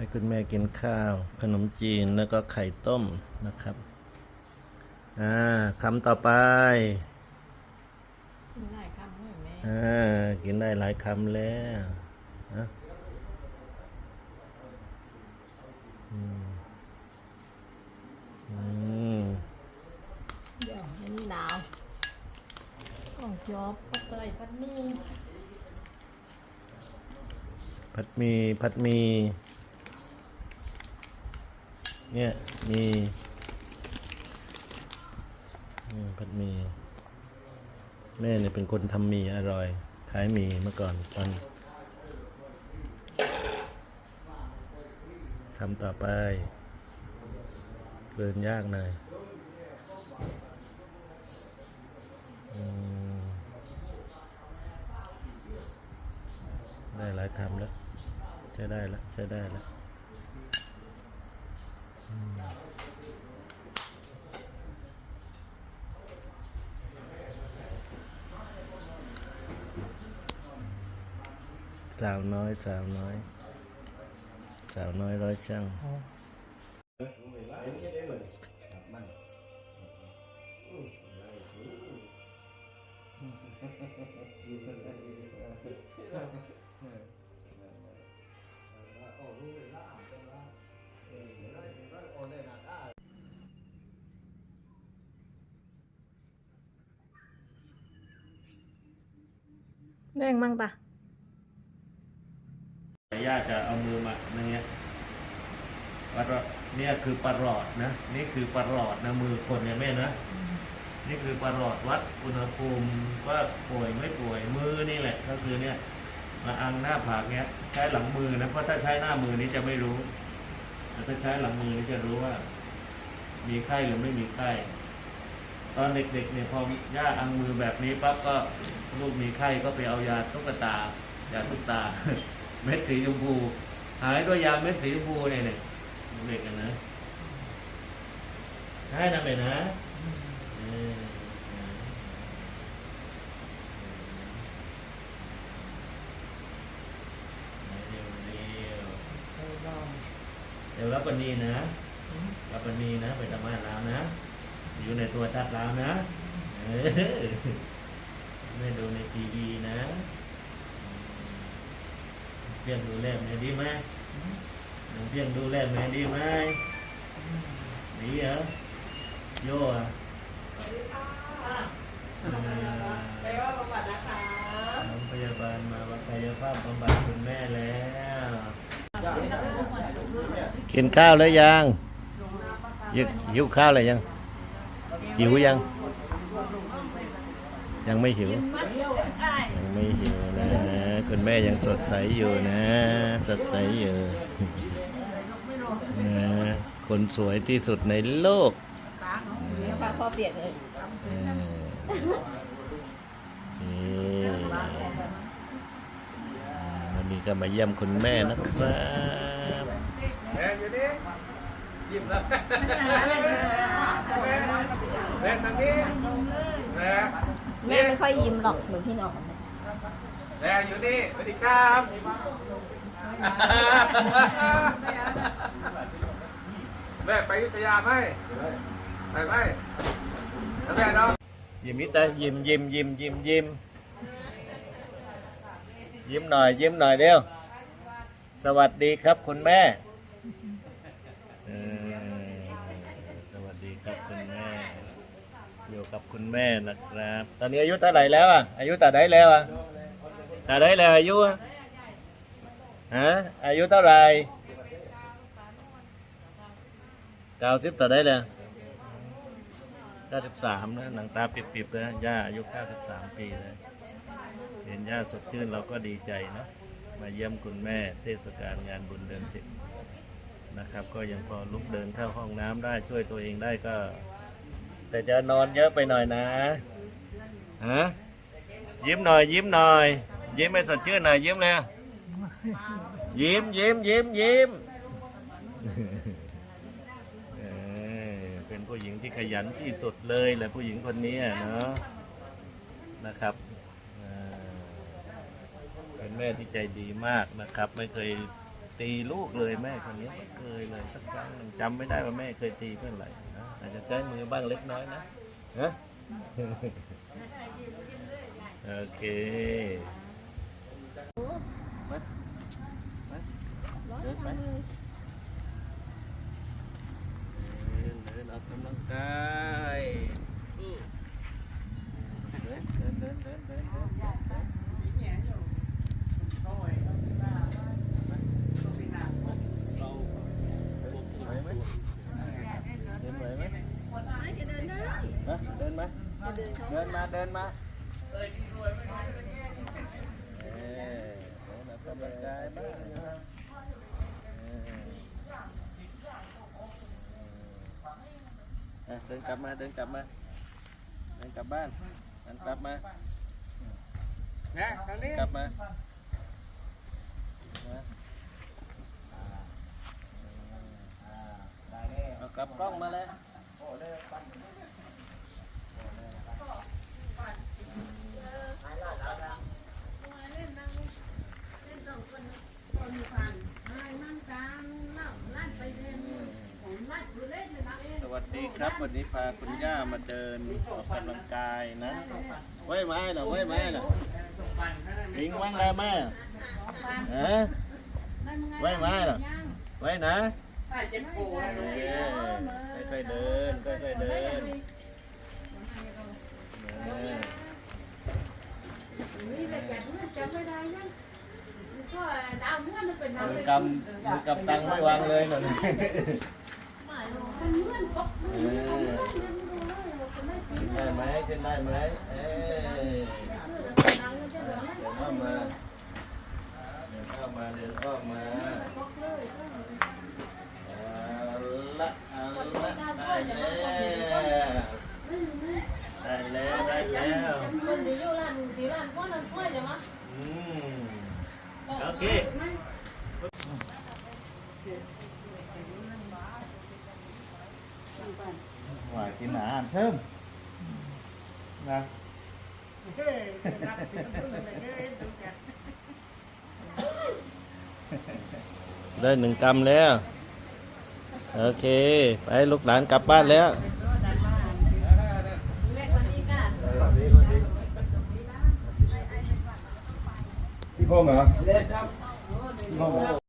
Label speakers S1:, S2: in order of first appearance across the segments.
S1: ให้คุณแม่กินข้าว ขนมจีนแล้วก็ไข่ต้มนะครับ อ่าคำต่อไป
S2: กินได้คำด้วยแม่
S1: อ่า กินได้หลายคำแล้วนะอืมอืม
S2: เดี๋ยวให้นี่หนาวต้องจอบก็เตยพัดมี
S1: ผัดหมีผัดหมี เนี่ยมีผัดหมีแม่เนี่ยเป็นคนทำหมีอร่อย ขายหมีเมื่อก่อนตอนทำต่อไปเกินยากหน่อยได้หลายคำแล้ว ใช้ได้แล้ว ใช้ได้แล้ว อืมสาวน้อยส
S2: แดงมั่งตา
S1: ญาติจะเอามือมาอย่างเงี้ยวัดว่าเนี่ยคือประหลอดนะ นี่คือประหลอดนะมือคนเนี่ยแม่นะ นี่คือประหลอดวัดอุณหภูมิว่าป่วยไม่ป่วยมือนี่แหละ ก็คือเนี่ยมาอังหน้าผากเนี้ยใช้หลังมือนะเพราะถ้าใช้หน้ามือนี้จะไม่รู้แต่ถ้าใช้หลังมือนี้จะรู้ว่า มีไข้หรือไม่มีไข้ ตอนเด็กๆเนี่ยพอย่าอังมือแบบนี้ปั๊บก็ลูกมีไข้ก็ไปเอายาตุ๊กตายาตุ๊กตา เม็ดสีชมพูหายด้วยยาเม็ดสีชมพูเนี่ยเนี่ยเด็กกันนะให้นะไปนะเดี๋ยวเรียว
S2: เออลอง
S1: เดี๋ยวรับปนีนะรับปนีนะไปทำงานแล้วนะ อยู่ในตัวทัดแล้วนะเออไม่ดูในทีวีนะเพียงดูแลแม่ดีไหมเพียงดูแลแม่ดีไหมดีเหรอโย่อะเออ
S2: ไปว่าประวัตินะคะ
S1: โรงพยาบาลมาวัดกายภาพบำบัดคุณแม่แล้วกินข้าวแล้วยังหิวหิวข้าวเลยยัง หิวยัง ยังไม่หิว ยังไม่หิวนะคุณแม่ยังสดใสอยู่นะ สดใสอยู่นะคนสวยที่สุดในโลก
S2: พาพ่อเปียกเลย
S1: เออนี่วันนี้ก็มาเยี่ยมคุณแม่นะครับ
S3: แม่อยู่นี่ยิ้มแล้ว แม่ทางนี้แม่
S2: แม่ไม่ค่อยยิ้มหรอกเหมือนพี่หนอก
S3: แม่อยู่นี่สวัสดีครับแม่ไปอยุธยาไหมไปไหมแล้วแม่เนาะ
S1: ยิ้มนิดแต่ยิ้มยิ้มยิ้มยิ้มยิ้มยิ้มหน่อยยิ้มหน่อยเร็วสวัสดีครับคุณแม่ อยู่กับคุณแม่นะครับ ตอนนี้อายุเท่าไหร่แล้วอะอายุตาได้แล้วอะตาได้แล้วอายุอะฮะอายุเท่าไหร่เก้าสิบตาได้แล้ว93นะหนังตาปิบๆนะย่าอายุ93ปีเลยเห็นย่าสดชื่นเราก็ดีใจนะมาเยี่ยมคุณแม่เทศกาลงานบุญเดือนสิบนะครับ ก็ยังพอลุกเดินเข้าห้องน้ำได้ช่วยตัวเองได้ก็ แต่จะนอนเยอะไปหน่อยนะฮะยิ้มหน่อยยิ้มหน่อย ยิ้มให้สดชื่นหน่อยยิ้มเลยยิ้มยิ้มยิ้มยิ้มเออเป็นผู้หญิงที่ขยันที่สุดเลยแหละผู้หญิงคนนี้อะเนาะนะครับเออเป็นแม่ที่ใจดีมากนะครับ ไม่เคย ตีลูกเลยแม่คนนี้ไม่เคยเลยสักครั้งหนึ่งจำไม่ได้ว่าแม่เคยตีเพื่อนไหร่นะอาจจะใช้มือบ้างเล็กน้อยนะฮะ โอเคมามา
S2: ร้อย
S1: เดินไป
S2: ทำเลย
S1: เดินเดินออกกำลังกายอู้เดินเดินเดินเดินเดินเดินเดินไหวไหมเดินไหวไหม
S2: ไอ้แกเดินได้
S1: ฮะเดินไหม
S2: แกเดิ นชม
S1: เดินมาเดินมาเออเดินออกกำลังกายบ้างนะครับเดินกลับมาเดินกลับมาเดินกลับบ้านเดินกลับมา
S3: นะทางนี้
S1: กลับมามาเอากลับกล้องมาเลย
S2: เล่นนั่งเล่นสองคนคนผ่านไอ้นั่งกลางเล่าลั่นไปเดินผมลั่นอยู่เล่นเลยนะ
S1: สวัสดีครับวันนี้พาคุณย่ามาเดินออกกำลังกายนะไว้ไม้เหรอไว้ไม้เหรอทิ้งไว้แล้วแม่ฮะไว้ไม้เหรอไว้นะโอเคค่อยๆเดินค่อยๆเดินเออ
S2: ม้วนมันเป็นดาว
S1: มื
S2: เล
S1: อยกำมือกำตังไม่วางเลยหน่อย
S2: มันเลื่อนป๊อกมันเลื่อนมันเลื่อนได้
S1: ไหมขึ้นได้ไหมเอ้ย
S2: เดิ
S1: นเข้ามาเดินเข้ามาเดินเข้ามา
S2: เลย
S1: เอาละเอาละได้แล้วได้แล้วได้แล้ว
S4: mình đi vô làm tí làm quá làm quá vậy mà
S1: อืมโอเค
S5: หวายกินอาหาร เชิมนะ
S1: ได้หนึ่งกรัมแล้ว โอเค ไปลูกหลานกลับบ้านแล้ว
S4: mẹ con đi cả
S5: พี่พงษ์เหรอ พี่พงษ์เหรอ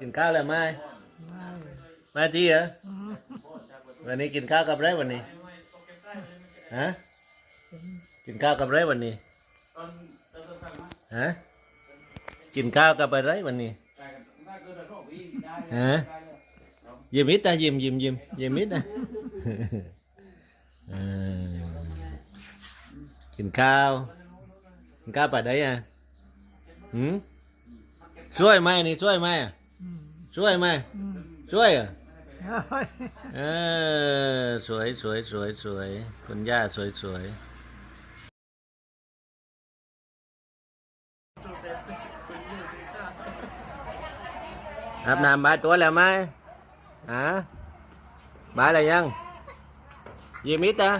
S1: กินข้าวแล้วไหมมาจีเหรอวันนี้กินข้าวกับอะไรวันนี้ฮะกินข้าวกับอะไรวันนี้ฮะกินข้าวกับอะไรวันนี้ฮะยิ้มมิดนะยิ้มยิ้มยิ้มยิ้มมิดนะเออกินข้าวกินข้าวปะได้อะหืมช่วยไหมนี่ช่วยไหมอะ ช่วยไหมช่วยเหรอะเออสวยสวยสวยสวยคุณย่าสวยสวยอาบน้ำบายตัวแล้วไหมฮะบายอะไรยังยิ้มมิดอะ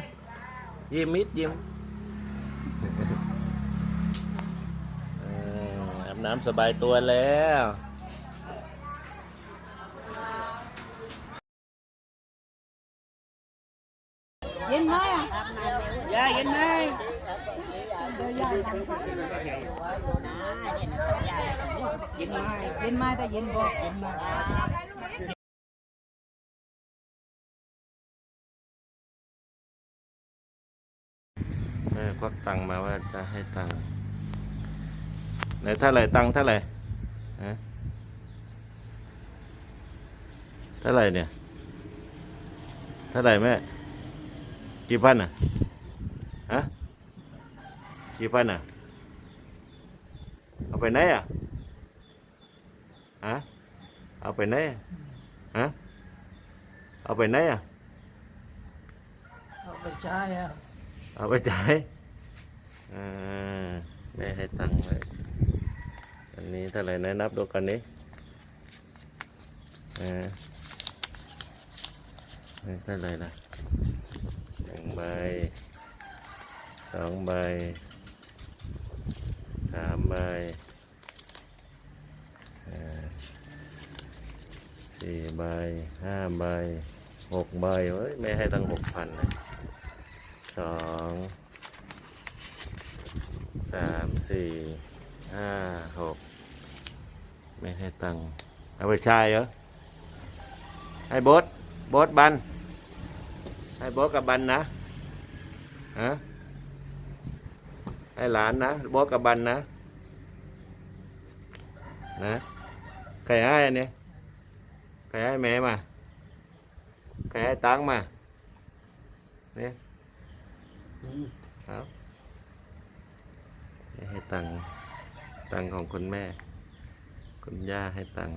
S1: ยิ้มมิดยิ้มเอออาบน้ำสบายตัวแล้ว
S4: ยินไหมอะยายยินไหม
S6: ยินไม้ยินไม้แต่ยินบอกยินไม้
S1: แม่ควักตังมาว่าจะให้ตังไหนเท่าไหร่ตังเท่าไหร่ฮะเท่าไหร่เนี่ยเท่าไหร่แม่กี่พันอะฮะกี่พันอะเอาไปไหนอะ ฮะเอาไปไหนอะฮะเอาไปไหนอะ
S6: เอาไปใช้อะ
S1: เอาไปจ่ายอ่าแม่ให้ตังค์ไว้อันนี้เท่าไหร่นะนับดูกันนี้อ่านี่เท่าไหร่ละหนึ่งใบสองใบสามใบอ่า สี่ใบห้าใบหกใบเฮ้ยแม่ให้ตั้งหกพันเลยสองสามสี่ห้าหกไม่ให้ตังเอาไปใช้เหรอให้โบดโบดบัน ให้โบดกับบันนะฮะให้หลานนะโบดกับบันนะนะใครให้อันนี้ ใครให้แม่มาใครให้ตังมาเนี่ยครับให้ตังตังของคุณแม่ คุณย่าให้ตัง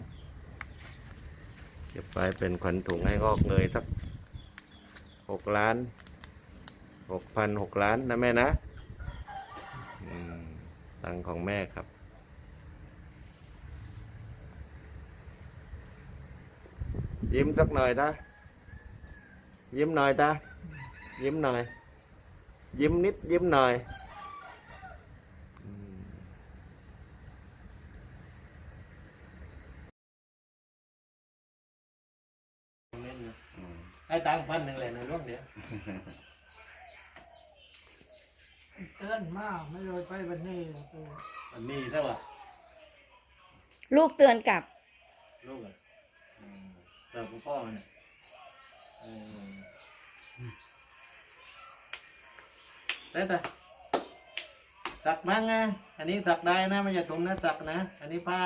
S1: เก็บไว้เป็นขวัญถุงให้งอกเงยสักหกล้านหกพันหกล้านนะแม่นะตังของแม่ครับ ยิ้มสักหน่อยนะ ยิ้มหน่อยตายิ้มหน่อย ยิ้มนิด ยิ้มหน่อยอืมให้ตังค์พันหนึ่งเลยในร่วงเดียว
S6: เตือนมากไม่เลยไปวันนี้
S1: มันมีใช่ป่ะ
S7: ลูกเตือนกลับ
S1: ลูกอะอืม เติมคุณพ่อมันเนี่ยเออได้แต่สักมั้งไงอันนี้สักได้นะไม่ใช่ถุงนะสักนะ อันนี้ผ้า